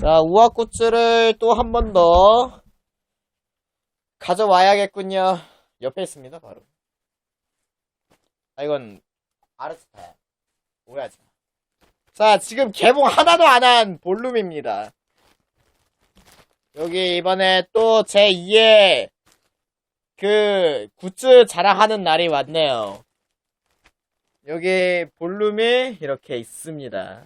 자, 우아굿즈를 또한 번 더 가져와야겠군요. 옆에 있습니다, 바로. 아, 이건 아르스타야. 오해하지 마. 자, 지금 개봉 하나도 안 한 볼룸입니다. 여기 이번에 또 제 2의 그 굿즈 자랑하는 날이 왔네요. 여기 볼룸이 이렇게 있습니다.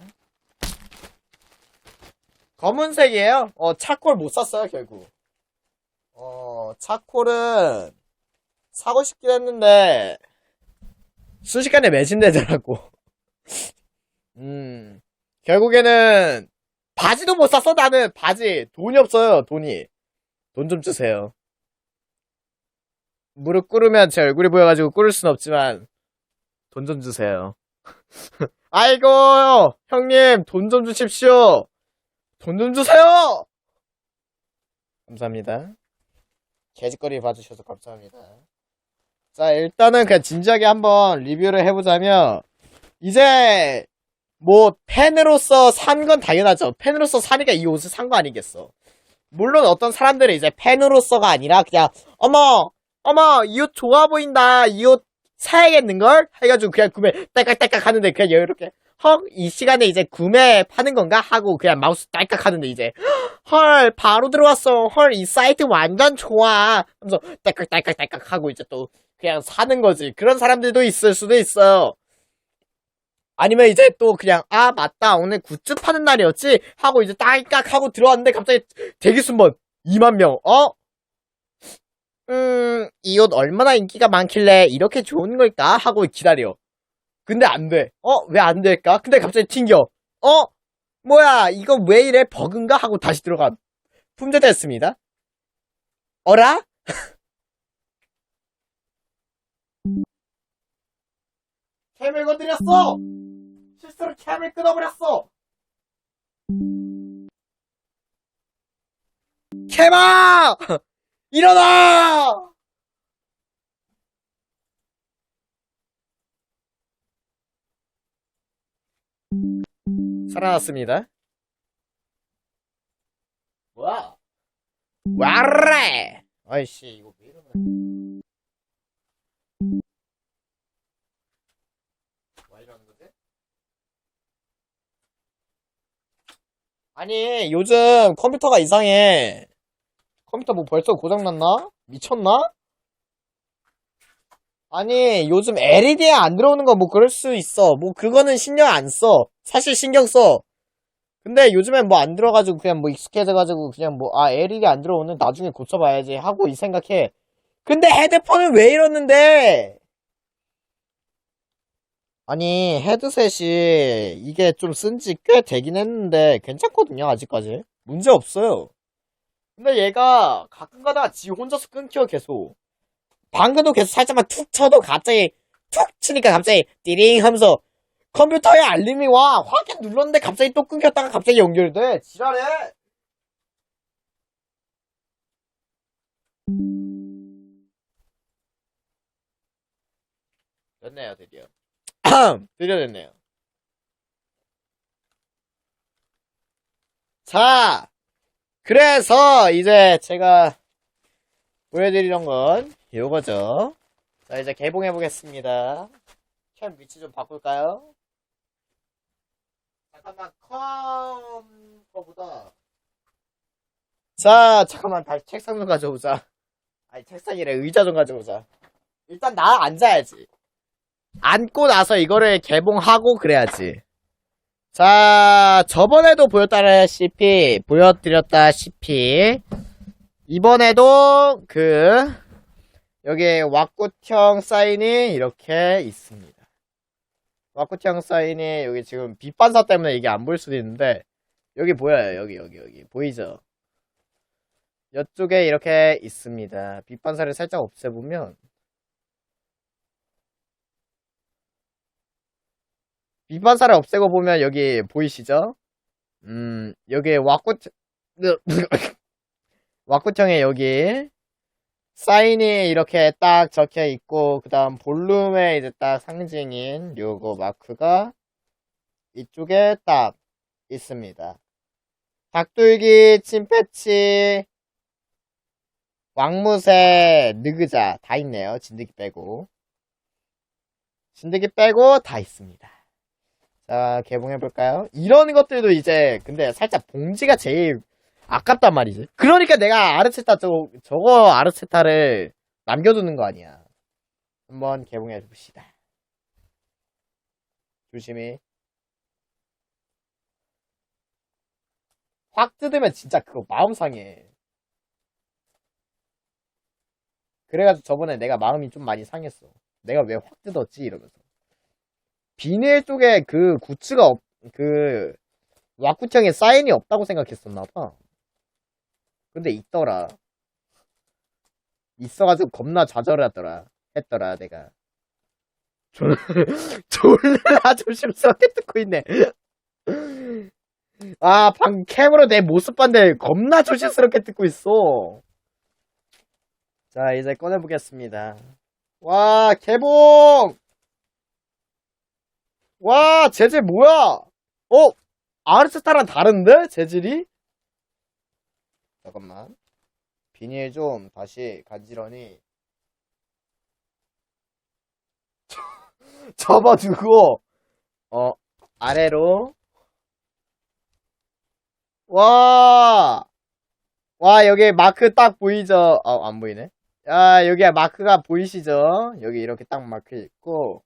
검은색이에요. 어, 차콜 못 샀어요, 결국. 어, 차콜은 사고 싶긴 했는데 순식간에 매진되더라고. 음, 결국에는 바지도 못 샀어, 나는. 바지. 돈이 없어요, 돈이. 돈 좀 주세요. 무릎 꿇으면 제 얼굴이 보여가지고 꿇을 순 없지만, 돈 좀 주세요. 아이고, 형님, 돈 좀 주십시오. 돈 좀 주세요! 감사합니다. 개짓거리 봐주셔서 감사합니다. 자, 일단은 그냥 진지하게 한번 리뷰를 해보자면, 이제, 뭐, 팬으로서 산 건 당연하죠. 팬으로서 사니까 이 옷을 산 거 아니겠어. 물론 어떤 사람들은 이제 팬으로서가 아니라 그냥, 어머, 어머, 이 옷 좋아 보인다. 이 옷 사야겠는걸? 해가지고 그냥 구매 딸깍딸깍 하는데 그냥 이렇게, 헉, 이 시간에 이제 구매 파는 건가? 하고 그냥 마우스 딸깍 하는데 이제, 헐, 바로 들어왔어. 헐, 이 사이트 완전 좋아. 하면서 딸깍 딸깍 딸깍 하고 이제 또 그냥 사는 거지. 그런 사람들도 있을 수도 있어요. 아니면 이제 또 그냥 아 맞다 오늘 굿즈 파는 날이었지 하고 이제 딸깍 하고 들어왔는데 갑자기 대기 순번 2만 명 어? 음 이 옷 얼마나 인기가 많길래 이렇게 좋은 걸까 하고 기다려 근데 안 돼 어? 왜 안 될까? 근데 갑자기 튕겨 어? 뭐야 이거 왜 이래 버그인가 하고 다시 들어간 품절됐습니다 어라? 캠을 건드렸어! 실수로 캠을 끊어버렸어! 캠아! 일어나! 살아났습니다. 뭐야? 와래! 아이씨, 이거 왜 이러나. 와 이러는 거지? 아니, 요즘 컴퓨터가 이상해. 컴퓨터 뭐 벌써 고장났나? 미쳤나? 아니, 요즘 LED에 안 들어오는 거 뭐 그럴 수 있어. 뭐 그거는 신경 안 써. 사실 신경 써. 근데 요즘엔 뭐 안 들어가지고 그냥 뭐 익숙해져가지고 그냥 뭐, 아, LED 안 들어오는 나중에 고쳐봐야지 하고 이 생각해. 근데 헤드폰은 왜 이러는데? 아니, 헤드셋이 이게 좀 쓴 지 꽤 되긴 했는데 괜찮거든요, 아직까지. 문제 없어요. 근데 얘가 가끔 가다가 지 혼자서 끊겨, 계속. 방금도 계속 살짝만 툭 쳐도 갑자기 툭 치니까 갑자기 띠링 하면서 컴퓨터에 알림이 와. 확인 눌렀는데 갑자기 또 끊겼다가 갑자기 연결돼. 지랄해. 됐네요, 드디어. 드디어 됐네요. 자, 그래서 이제 제가 보여드리던 건 요거죠. 자, 이제 개봉해 보겠습니다. 캠 위치 좀 바꿀까요? 잠깐만, 컴 거보다. 자, 잠깐만, 다시 책상 좀 가져오자. 아니, 책상이래, 의자 좀 가져오자. 일단 나 앉아야지. 앉고 나서 이거를 개봉하고 그래야지. 자, 저번에도 보였다시피, 보여드렸다시피, 이번에도 그, 여기 왁구형 사인이 이렇게 있습니다. 왁구형 사인이 여기 지금 빛 반사 때문에 이게 안 보일 수도 있는데, 여기 보여요. 여기, 여기, 여기. 보이죠? 이쪽에 이렇게 있습니다. 빛 반사를 살짝 없애보면, 빛반사를 없애고 보면 여기 보이시죠? 음, 여기 왁구, 왁구형에 여기 사인이 이렇게 딱 적혀 있고, 그 다음 볼륨에 이제 딱 상징인 요거 마크가 이쪽에 딱 있습니다. 닭돌기, 침패치, 왕무새, 느그자 다 있네요. 진드기 빼고. 진드기 빼고 다 있습니다. 자, 개봉해 볼까요? 이런 것들도 이제, 근데 살짝 봉지가 제일 아깝단 말이지. 그러니까 내가 아르체타 저거, 저거 아르체타를 남겨두는 거 아니야. 한번 개봉해 봅시다. 조심히. 확 뜯으면 진짜 그거 마음 상해. 그래가지고 저번에 내가 마음이 좀 많이 상했어. 내가 왜 확 뜯었지? 이러면서. 비닐 쪽에 그 굿즈가 없, 그, 왁구청에 사인이 없다고 생각했었나봐. 근데 있더라. 있어가지고 겁나 좌절하더라. 했더라, 내가. 졸, 졸라 조심스럽게 듣고 있네. 아, 방 캠으로 내 모습 봤는데 겁나 조심스럽게 듣고 있어. 자, 이제 꺼내보겠습니다. 와, 개봉! 와, 재질 뭐야? 어? 아르스타랑 다른데? 재질이? 잠깐만. 비닐 좀 다시 간지러니 접어두고, 어, 아래로. 와! 와, 여기 마크 딱 보이죠? 어, 안 보이네. 야, 여기 마크가 보이시죠? 여기 이렇게 딱 마크 있고,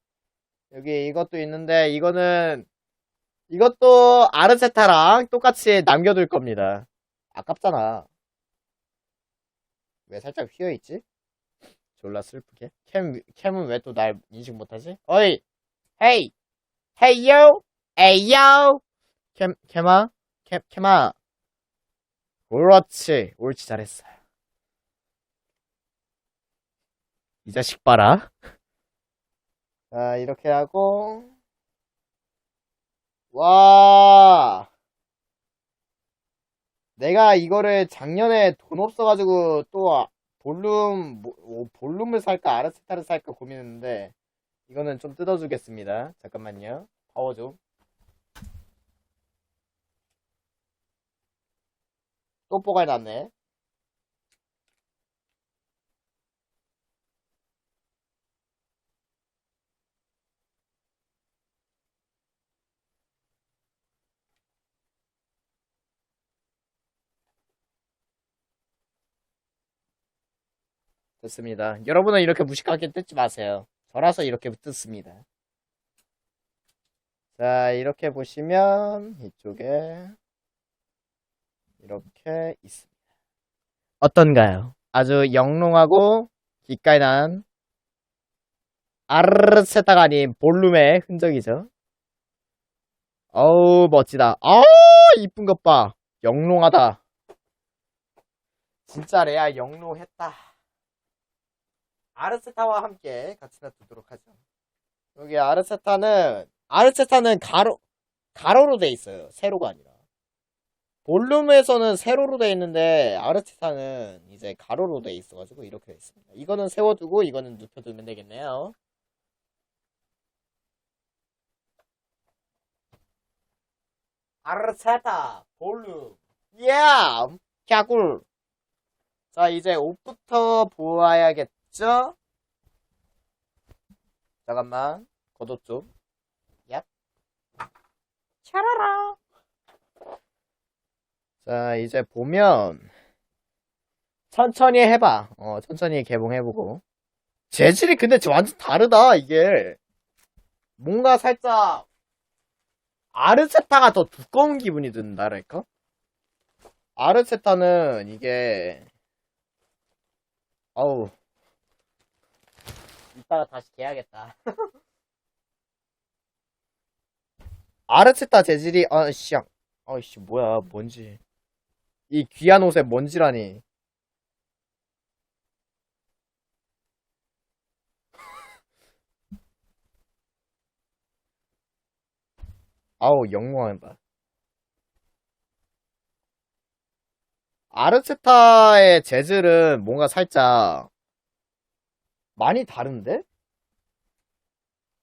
여기 이것도 있는데, 이거는, 이것도 아르세타랑 똑같이 남겨둘 겁니다. 아깝잖아. 왜 살짝 휘어있지? 졸라 슬프게. 캠, 캠은 왜 또 날 인식 못하지? 어이! 헤이! 헤이요! 에이요! 캠, 캠아? 캠, 캠아. 그렇지. 옳지, 잘했어. 이 자식 봐라. 자, 이렇게 하고. 와. 내가 이거를 작년에 돈 없어가지고 또 아- 볼룸, 뭐- 뭐 볼룸을 살까, 아르세타를 살까 고민했는데, 이거는 좀 뜯어주겠습니다. 잠깐만요. 파워 좀. 또 뽀갈 났네. 됐습니다. 여러분은 이렇게 무식하게 뜯지 마세요. 저라서 이렇게 뜯습니다. 자, 이렇게 보시면 이쪽에 이렇게 있습니다. 어떤가요? 아주 영롱하고 기깔 난 아르세타가 아닌 볼룸의 흔적이죠. 어우 멋지다. 아 이쁜 것 봐. 영롱하다. 진짜 레알 영롱했다. 아르세타와 함께 같이 놔두도록 하죠. 여기 아르세타는 아르세타는 가로 가로로 돼 있어요. 세로가 아니라. 볼룸에서는 세로로 돼 있는데 아르테타는 이제 가로로 돼 있어가지고 이렇게 돼 있습니다. 이거는 세워두고 이거는 눕혀두면 되겠네요. 아르테타 볼룸 예 갸굴 자 이제 옷부터 보아야겠 죠? 잠깐만 겉옷 좀 얍. 차라라 자, 이제 보면, 천천히 해봐. 어, 천천히 개봉해보고. 재질이 근데 완전 다르다, 이게. 뭔가 살짝, 아르세타가 더 두꺼운 기분이 든다랄까? 아르세타는 이게, 어우. 이따가 다시 개야겠다. 아르세타 재질이, 아, 씨, 아이씨, 뭐야, 뭔지. 이 귀한 옷에 먼지라니. 아우, 영롱한다. 아르체타의 재질은 뭔가 살짝 많이 다른데?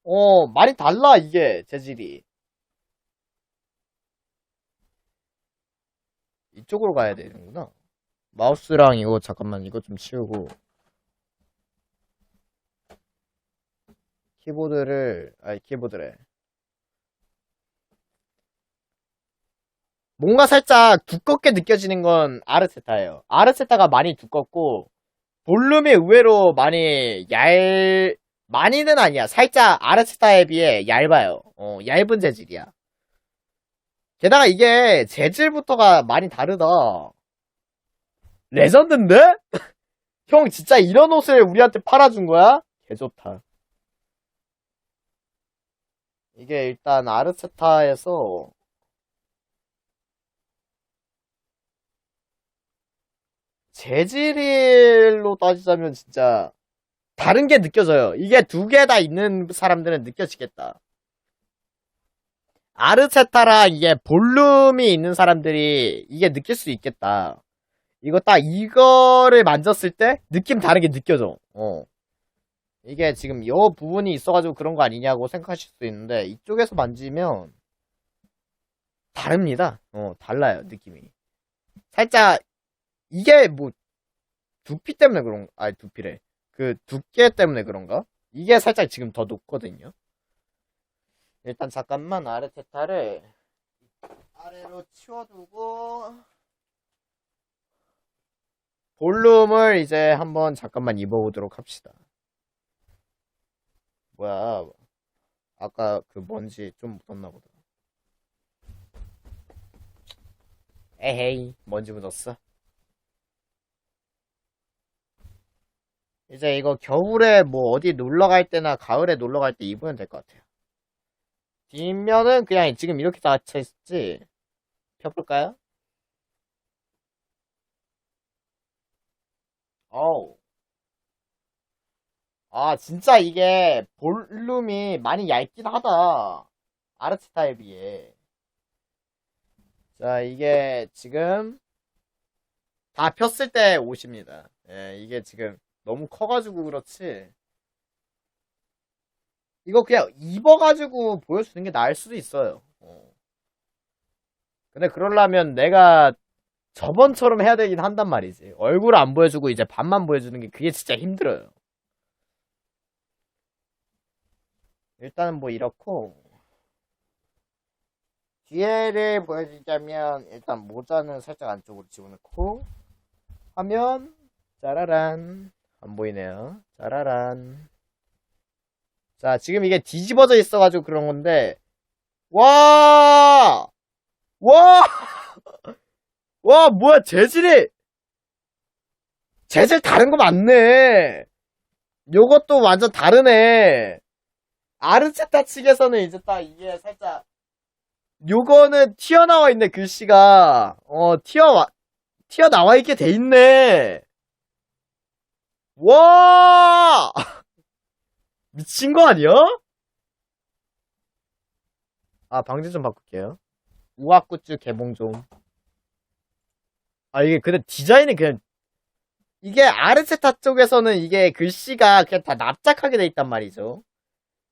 어, 많이 달라, 이게, 재질이. 이쪽으로 가야 되는구나. 마우스랑 이거 잠깐만 이거 좀 치우고 키보드를 아니 키보드래. 뭔가 살짝 두껍게 느껴지는 건 아르테타예요. 아르테타가 많이 두껍고 볼륨이 의외로 많이 얇 많이는 아니야. 살짝 아르테타에 비해 얇아요. 어, 얇은 재질이야. 게다가 이게 재질부터가 많이 다르다. 레전드인데? 형 진짜 이런 옷을 우리한테 팔아준 거야? 개 좋다. 이게 일단 아르테타에서 재질로 따지자면 진짜 다른 게 느껴져요. 이게 두 개 다 있는 사람들은 느껴지겠다. 아르테타랑 이게 볼륨이 있는 사람들이 이게 느낄 수 있겠다. 이거 딱 이거를 만졌을 때 느낌 다른 게 느껴져. 어. 이게 지금 요 부분이 있어가지고 그런 거 아니냐고 생각하실 수 있는데 이쪽에서 만지면 다릅니다. 어, 달라요, 느낌이. 살짝 이게 뭐 두피 때문에 그런 아니 두피래. 그 두께 때문에 그런가? 이게 살짝 지금 더 높거든요. 일단 잠깐만 아르테타를 아래로 치워두고 볼륨을 이제 한번 잠깐만 입어보도록 합시다. 뭐야? 아까 그 먼지 좀 묻었나 보다. 에헤이, 먼지 묻었어. 이제 이거 겨울에 뭐 어디 놀러 갈 때나 가을에 놀러 갈 때 입으면 될 것 같아요. 뒷면은 그냥 지금 이렇게 닫혀 있지. 펴볼까요? 어우. 아, 진짜 이게 볼륨이 많이 얇긴 하다. 아르테타에 비해. 자, 이게 지금 다 폈을 때 옷입니다. 예, 이게 지금 너무 커가지고 그렇지. 이거 그냥 입어가지고 보여주는 게 나을 수도 있어요. 어. 근데 그러려면 내가 저번처럼 해야 되긴 한단 말이지. 얼굴 안 보여주고 이제 반만 보여주는 게 그게 진짜 힘들어요. 일단은 뭐 이렇고 뒤에를 보여주자면 일단 모자는 살짝 안쪽으로 집어넣고 하면 짜라란 안 보이네요. 짜라란 자 지금 이게 뒤집어져 있어가지고 그런 건데 와! 와! 와, 뭐야, 재질이! 재질 다른 거 맞네! 요것도 완전 다르네! 아르체타 측에서는 이제 딱 이게 살짝, 요거는 튀어나와 있네, 글씨가. 어, 튀어와, 튀어나와 있게 돼 있네! 와! 미친 거 아니야? 아, 방지 좀 바꿀게요. 우악굿즈 개봉 좀. 아, 이게 근데 디자인이 그냥, 이게 아르체타 쪽에서는 이게 글씨가 그냥 다 납작하게 돼 있단 말이죠.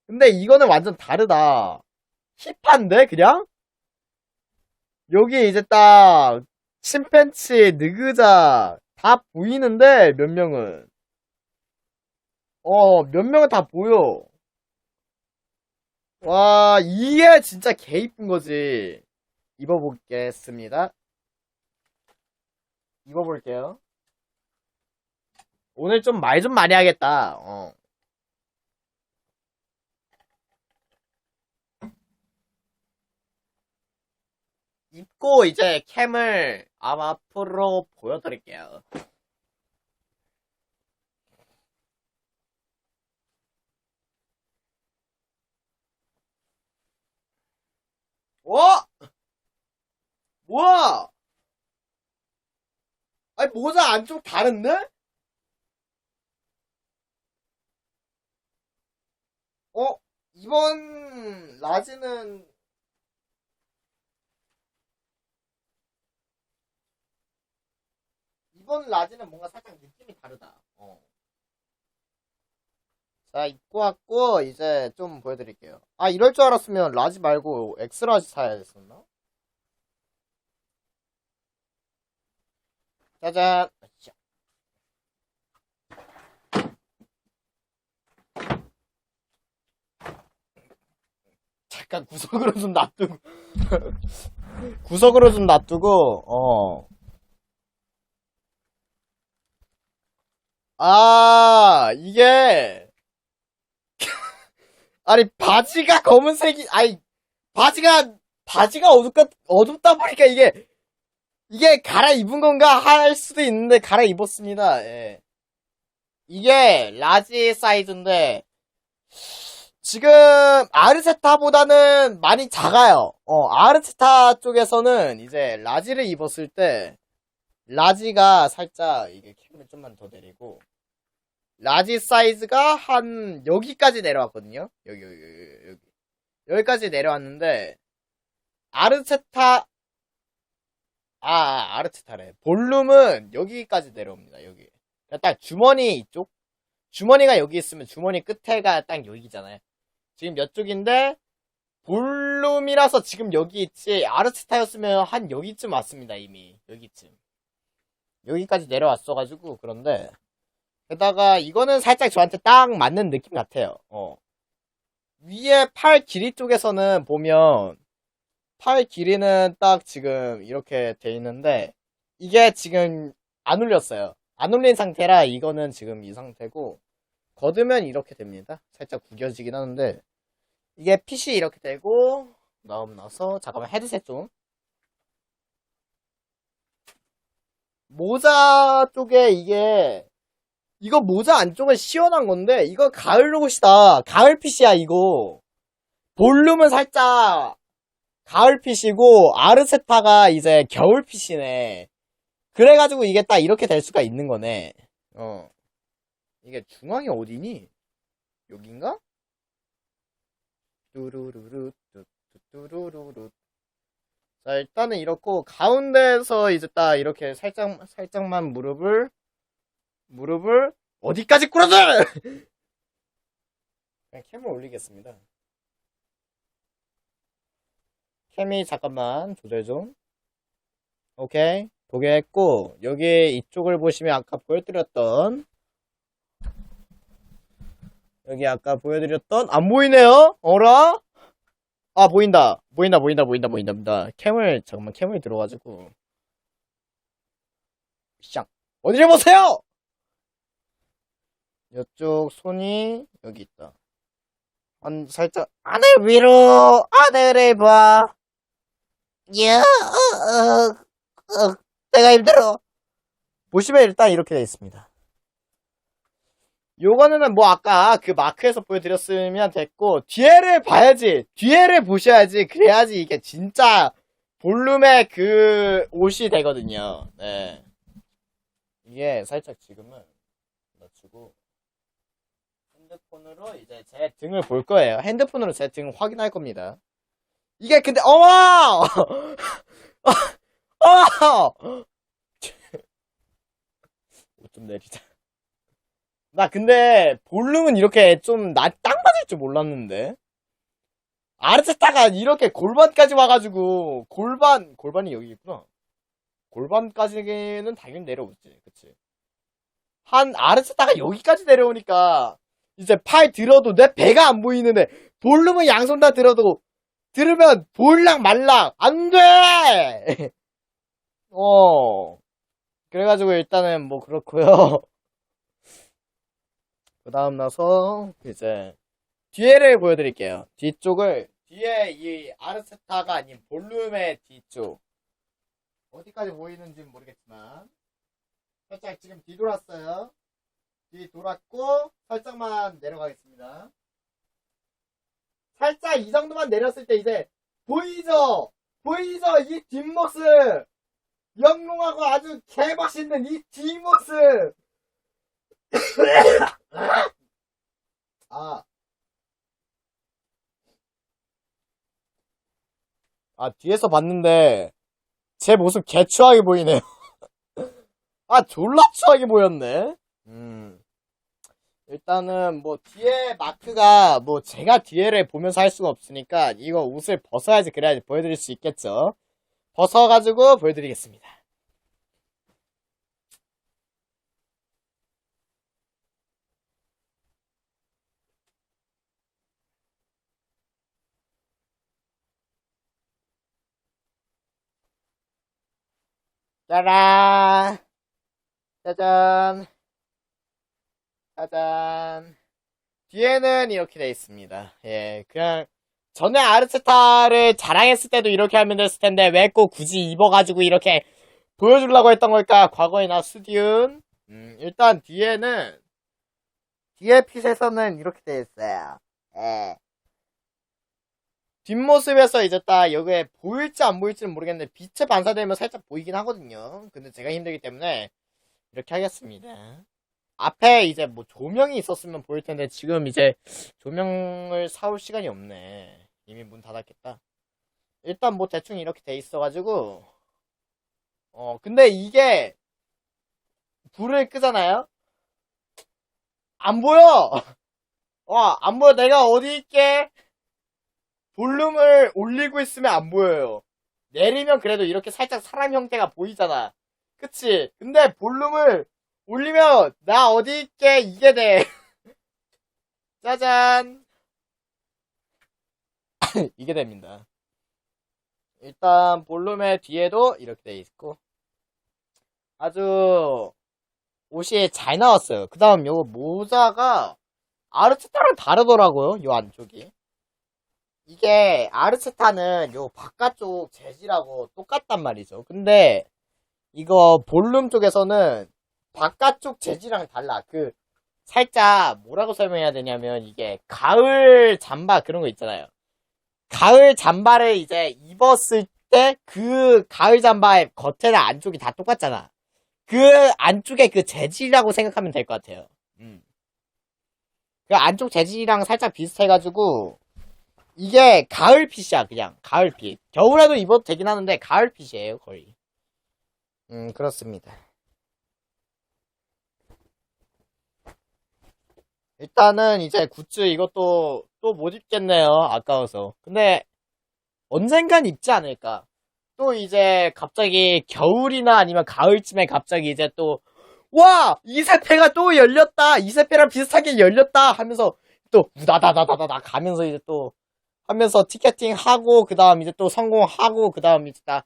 근데 이거는 완전 다르다. 힙한데, 그냥? 여기 이제 딱, 침팬치, 느그자, 다 보이는데, 몇 명은. 어, 몇 명은 다 보여. 와, 이게 진짜 개 이쁜 거지. 입어보겠습니다. 입어볼게요. 오늘 좀 말좀 많이 하겠다. 어. 입고 이제 캠을 아마 앞으로 보여드릴게요. 와! 뭐야? 아니, 모자 안쪽 다른데? 어? 이번 라지는 이번 라지는 뭔가 살짝 느낌이 다르다. 어. 자, 입고 왔고 이제 좀 보여드릴게요. 아, 이럴 줄 알았으면 라지 말고 엑스라지 사야 됐었나? 짜잔. 자. 잠깐 구석으로 좀 놔두고 구석으로 좀 놔두고 어. 아 이게 아니 바지가 검은색이 아니 바지가 바지가 어둡다 어둡다 보니까 이게 이게 갈아입은 건가 할 수도 있는데 갈아입었습니다. 예. 이게 라지 사이즈인데 지금 아르세타보다는 많이 작아요. 어, 아르세타 쪽에서는 이제 라지를 입었을 때 라지가 살짝 이게 캠을 좀만 더 내리고 라지 사이즈가 한 여기까지 내려왔거든요. 여기 여기 여기 여기 여기까지 내려왔는데 아르세타 아, 아르테타래. 볼륨은 여기까지 내려옵니다, 여기. 그러니까 딱 주머니 이쪽? 주머니가 여기 있으면 주머니 끝에가 딱 여기잖아요. 지금 이쪽인데, 볼륨이라서 지금 여기 있지, 아르테타였으면 한 여기쯤 왔습니다, 이미. 여기쯤. 여기까지 내려왔어가지고, 그런데, 게다가 이거는 살짝 저한테 딱 맞는 느낌 같아요, 어. 위에 팔 길이 쪽에서는 보면, 팔 길이는 딱 지금 이렇게 돼 있는데 이게 지금 안 울렸어요. 안 울린 상태라 이거는 지금 이 상태고 걷으면 이렇게 됩니다. 살짝 구겨지긴 하는데 이게 핏이 이렇게 되고 나오고 나서 잠깐만 헤드셋 좀 모자 쪽에 이게 이거 모자 안쪽은 시원한 건데 이거 가을 로봇이다. 가을 핏이야 이거. 볼륨은 살짝 가을 핏이고 아르세타가 이제 겨울 핏이네. 그래가지고 이게 딱 이렇게 될 수가 있는 거네. 어. 이게 중앙이 어디니? 여긴가? 뚜루루루 뚜뚜루루루 자 일단은 이렇고 가운데에서 이제 딱 이렇게 살짝 살짝만 무릎을 무릎을 어디까지 꿇어줘? 그냥 캠을 올리겠습니다. 캠이 잠깐만 조절 좀. 오케이. 보게 했고, 여기 이쪽을 보시면 아까 보여드렸던, 여기 아까 보여드렸던, 안 보이네요? 어라? 아, 보인다. 보인다, 보인다, 보인다, 보인다, 보인다. 캠을, 잠깐만, 캠을 들어가지고. 샹. 어디를 보세요! 이쪽 손이, 여기 있다. 한, 살짝, 하늘 위로, 하늘을 봐. 야, 어, 어, 어, 내가 힘들어. 보시면 일단 이렇게 되어 있습니다. 요거는 뭐 아까 그 마크에서 보여드렸으면 됐고, 뒤에를 봐야지. 뒤에를 보셔야지. 그래야지 이게 진짜 볼륨의 그 옷이 되거든요. 네. 이게 살짝 지금은 핸드폰으로 이제 제 등을 볼 거예요. 핸드폰으로 제 등을 확인할 겁니다. 이게 근데 어머! 어머! 옷좀 내리자. 나 근데 볼륨은 이렇게 좀나땅 맞을 줄 몰랐는데. 아르테타가 이렇게 골반까지 와가지고 골반 골반이 여기 있구나. 골반까지는 당연히 내려오지, 그치? 한 아르테타가 여기까지 내려오니까 이제 팔 들어도 내 배가 안 보이는데 볼륨은 양손 다 들어도 들으면 볼랑 말랑 안 돼. 어. 그래가지고 일단은 뭐 그렇고요. 그 다음 나서 이제 뒤에를 보여드릴게요. 뒤쪽을 뒤에 이 아르세타가 아닌 볼륨의 뒤쪽 어디까지 보이는지는 모르겠지만 살짝 지금 뒤돌았어요. 뒤 돌았고 살짝만 내려가겠습니다. 살짝 이 정도만 내렸을 때 이제 보이죠? 보이죠? 이 뒷모습 영롱하고 아주 개맛있는 이 뒷모습 아. 아, 뒤에서 봤는데, 제 모습 개추하게 보이네요. 아, 졸라 추하게 보였네. 음. 일단은 뭐 뒤에 마크가 뭐 제가 뒤에를 보면서 할 수가 없으니까 이거 옷을 벗어야지 그래야지 보여드릴 수 있겠죠. 벗어가지고 보여드리겠습니다. 짜란! 짜잔! 짜잔! 뒤에는 이렇게 돼 있습니다. 예, 그냥, 전에 아르체타를 자랑했을 때도 이렇게 하면 됐을 텐데, 왜 꼭 굳이 입어가지고 이렇게 보여주려고 했던 걸까? 과거의 나 수디운. 음, 일단 뒤에는, 뒤에 핏에서는 이렇게 돼 있어요. 예. 뒷모습에서 이제 딱 여기에 보일지 안 보일지는 모르겠는데 빛에 반사되면 살짝 보이긴 하거든요. 근데 제가 힘들기 때문에 이렇게 하겠습니다. 앞에 이제 뭐 조명이 있었으면 보일 텐데 지금 이제 조명을 사올 시간이 없네. 이미 문 닫았겠다. 일단 뭐 대충 이렇게 돼 있어가지고 어 근데 이게 불을 끄잖아요. 안 보여. 와 안 보여. 내가 어디 있게? 볼륨을 올리고 있으면 안 보여요. 내리면 그래도 이렇게 살짝 사람 형태가 보이잖아. 그치? 근데 볼륨을 올리면 나 어디 있게 이게 돼. 짜잔. 이게 됩니다. 일단 볼륨의 뒤에도 이렇게 돼 있고 아주 옷이 잘 나왔어요. 그 다음 요 모자가 아르체타랑 다르더라고요. 요 안쪽이. 이게 아르체타는 요 바깥쪽 재질하고 똑같단 말이죠. 근데 이거 볼륨 쪽에서는 바깥쪽 재질이랑 달라. 그 살짝 뭐라고 설명해야 되냐면 이게 가을 잠바 그런 거 있잖아요. 가을 잠바를 이제 입었을 때 그 가을 잠바의 겉에랑 안쪽이 다 똑같잖아. 그 안쪽에 그 재질이라고 생각하면 될 것 같아요. 음. 그 안쪽 재질이랑 살짝 비슷해가지고 이게 가을핏이야 그냥 가을핏 겨울에도 입어도 되긴 하는데 가을핏이에요 거의 음 그렇습니다 일단은 이제 굿즈 이것도 또 못 입겠네요 아까워서 근데 언젠간 입지 않을까 또 이제 갑자기 겨울이나 아니면 가을쯤에 갑자기 이제 또 와! 이세페가 또 열렸다! 이세페랑 비슷하게 열렸다! 하면서 또 우다다다다다다 가면서 이제 또 하면서 티켓팅 하고 그 다음 이제 또 성공하고 그 다음 이제 딱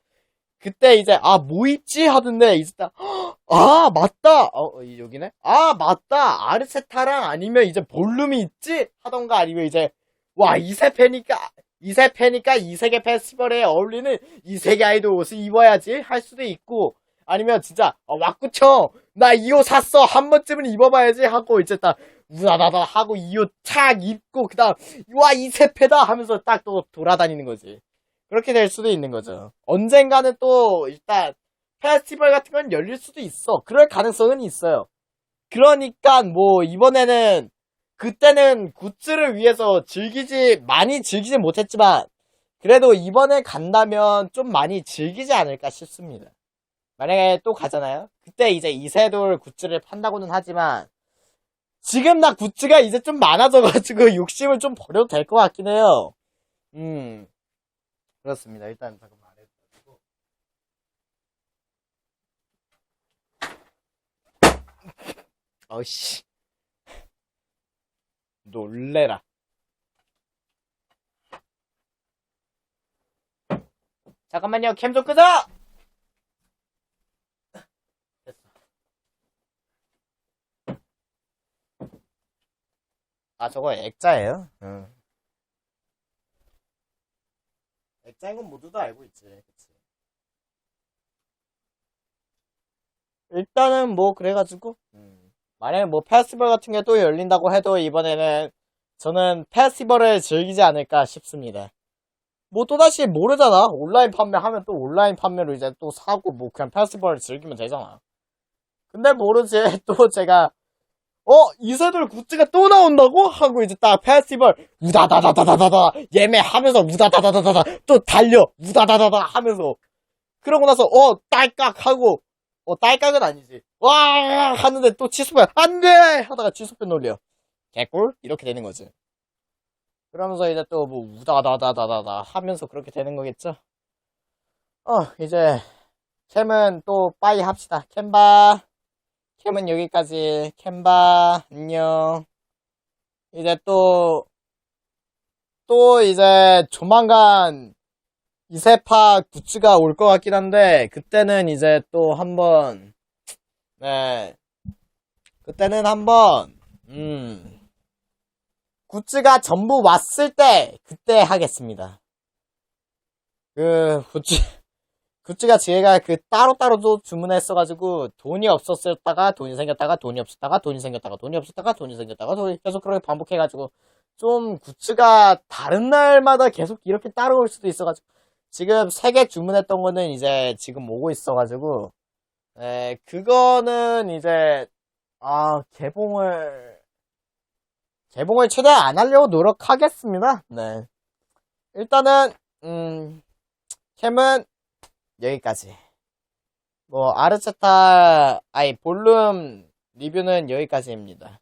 그때 이제 아 뭐 입지? 하던데 이제 딱아 맞다! 어 어, 여기네? 아 맞다! 아르세타랑 아니면 이제 볼륨이 있지? 하던가 아니면 이제 와 이세페니까 이세페니까 이세계 페스티벌에 어울리는 이세계 아이돌 옷을 입어야지? 할 수도 있고 아니면 진짜 어, 왁구쳐! 나이 옷 샀어! 한 번쯤은 입어봐야지! 하고 이제 딱 우다다다 하고 이 옷 착 입고 그다음 와 이세페다! 하면서 딱 또 돌아다니는 거지. 그렇게 될 수도 있는 거죠. 언젠가는 또 일단 페스티벌 같은 건 열릴 수도 있어. 그럴 가능성은 있어요. 그러니까 뭐 이번에는 그때는 굿즈를 위해서 즐기지 많이 즐기지 못했지만 그래도 이번에 간다면 좀 많이 즐기지 않을까 싶습니다. 만약에 또 가잖아요. 그때 이제 이세돌 굿즈를 판다고는 하지만 지금 나 굿즈가 이제 좀 많아져가지고 욕심을 좀 버려도 될 것 같긴 해요. 음. 그렇습니다. 일단 잠깐만 안 해가지고. 어이씨. 놀래라. 잠깐만요. 캠 좀! 됐어. 아, 저거 액자예요? 응. 액자인 건 모두도 알고 있지. 그치. 일단은 뭐, 그래가지고, 음. 만약에 뭐, 페스티벌 같은 게 또 열린다고 해도 이번에는 저는 페스티벌을 즐기지 않을까 싶습니다. 뭐, 또다시 모르잖아. 온라인 판매하면 또 온라인 판매로 이제 또 사고, 뭐, 그냥 페스티벌을 즐기면 되잖아. 근데 모르지. 또 제가, 어, 이세돌 굿즈가 또 나온다고? 하고 이제 딱 페스티벌 우다다다다다다다 예매하면서 우다다다다다 또 달려 우다다다다 하면서 그러고 나서 어 딸깍 하고 어 딸깍은 아니지. 와 하는데 또 취소해. 안돼! 하다가 취소표 놀려. 개꿀? 이렇게 되는 거지. 그러면서 이제 또 뭐 우다다다다다다 하면서 그렇게 되는 거겠죠? 어 이제 캠은 또 빠이 합시다. 캠바 캠은 여기까지. 캠바, 안녕. 이제 또, 또 이제 조만간 이세파 굿즈가 올 것 같긴 한데, 그때는 이제 또 한번, 네. 그때는 한번, 음, 굿즈가 전부 왔을 때, 그때 하겠습니다. 그, 굿즈, 굿즈가 제가 그 따로따로도 주문했어가지고, 돈이 없었다가 돈이 생겼다가 돈이 없었다가 돈이 생겼다가 돈이 없었다가 돈이 생겼다가 돈이 계속 그렇게 반복해가지고, 좀 굿즈가 다른 날마다 계속 이렇게 따라올 수도 있어가지고, 지금 세개 주문했던 거는 이제 지금 오고 있어가지고, 에, 그거는 이제, 아, 개봉을, 개봉을 최대한 안 하려고 노력하겠습니다. 네. 일단은, 음, 캠은 여기까지. 뭐, 아르체타, 아니, 볼룸 리뷰는 여기까지입니다.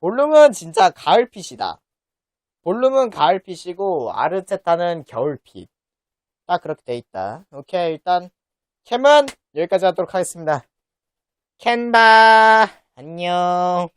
볼룸은 진짜 가을핏이다. 볼룸은 가을핏이고, 아르체타는 겨울핏. 딱 그렇게 돼 있다. 오케이, 일단, 캠은 여기까지 하도록 하겠습니다. 캔바, 안녕.